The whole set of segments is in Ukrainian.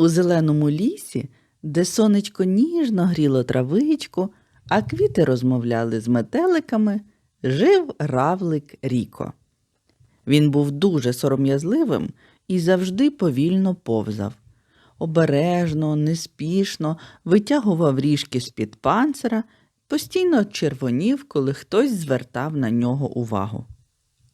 У зеленому лісі, де сонечко ніжно гріло травичку, а квіти розмовляли з метеликами, жив равлик Ріко. Він був дуже сором'язливим і завжди повільно повзав. Обережно, неспішно витягував ріжки з-під панцира, постійно червонів, коли хтось звертав на нього увагу.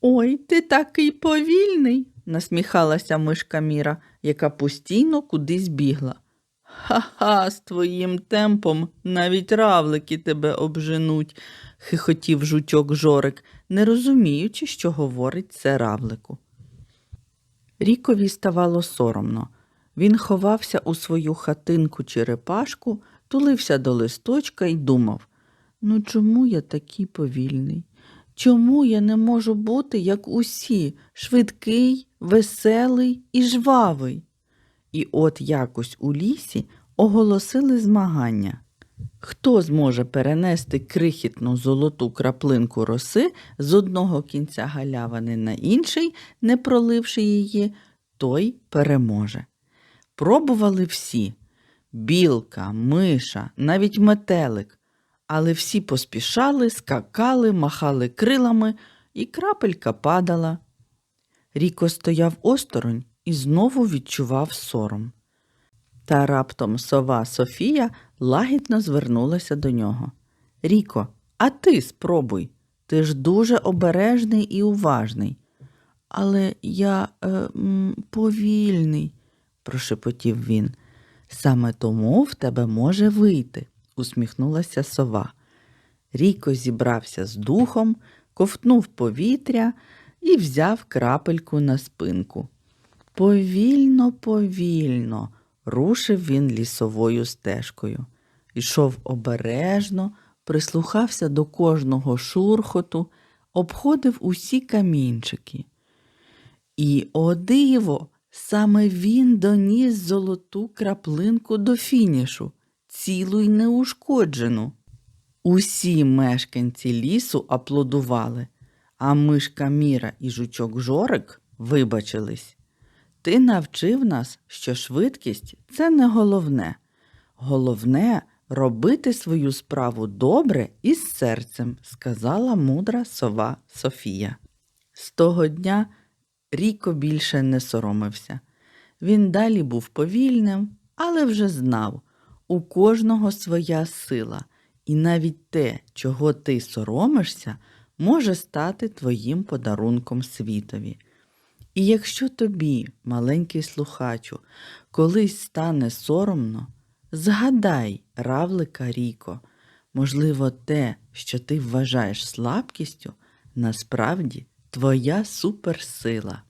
Ой, ти такий повільний, насміхалася мишка Міра, яка постійно кудись бігла. Ха-ха, з твоїм темпом навіть равлики тебе обженуть, хихотів жучок Жорик, не розуміючи, що говорить це равлику. Рікові ставало соромно. Він ховався у свою хатинку черепашку, тулився до листочка і думав: ну чому я такий повільний? Чому я не можу бути, як усі, швидкий, веселий і жвавий? І от якось у лісі оголосили змагання. Хто зможе перенести крихітну золоту краплинку роси з одного кінця галявини на інший, не проливши її, той переможе. Пробували всі білка, миша, навіть метелик, але всі поспішали, скакали, махали крилами, і крапелька падала. Ріко стояв осторонь і знову відчував сором. Та раптом сова Софія лагідно звернулася до нього. Ріко, а ти спробуй. Ти ж дуже обережний і уважний. Але я е, повільний, прошепотів він. Саме тому в тебе може вийти, усміхнулася сова. Ріко зібрався з духом, ковтнув повітря і взяв крапельку на спинку. Повільно, повільно рушив він лісовою стежкою. Йшов обережно, прислухався до кожного шурхоту, обходив усі камінчики. І, о диво, саме він доніс золоту краплинку до фінішу, цілу й неушкоджену. Усі мешканці лісу аплодували, а мишка Міра і жучок Жорик вибачились. Ти навчив нас, що швидкість це не головне. Головне робити свою справу добре і з серцем, сказала мудра сова Софія. З того дня Ріко більше не соромився. Він далі був повільним, але вже знав, у кожного своя сила, і навіть те, чого ти соромишся, може стати твоїм подарунком світові. І якщо тобі, маленький слухачу, колись стане соромно, згадай, равлика Ріко, можливо, те, що ти вважаєш слабкістю, насправді твоя суперсила.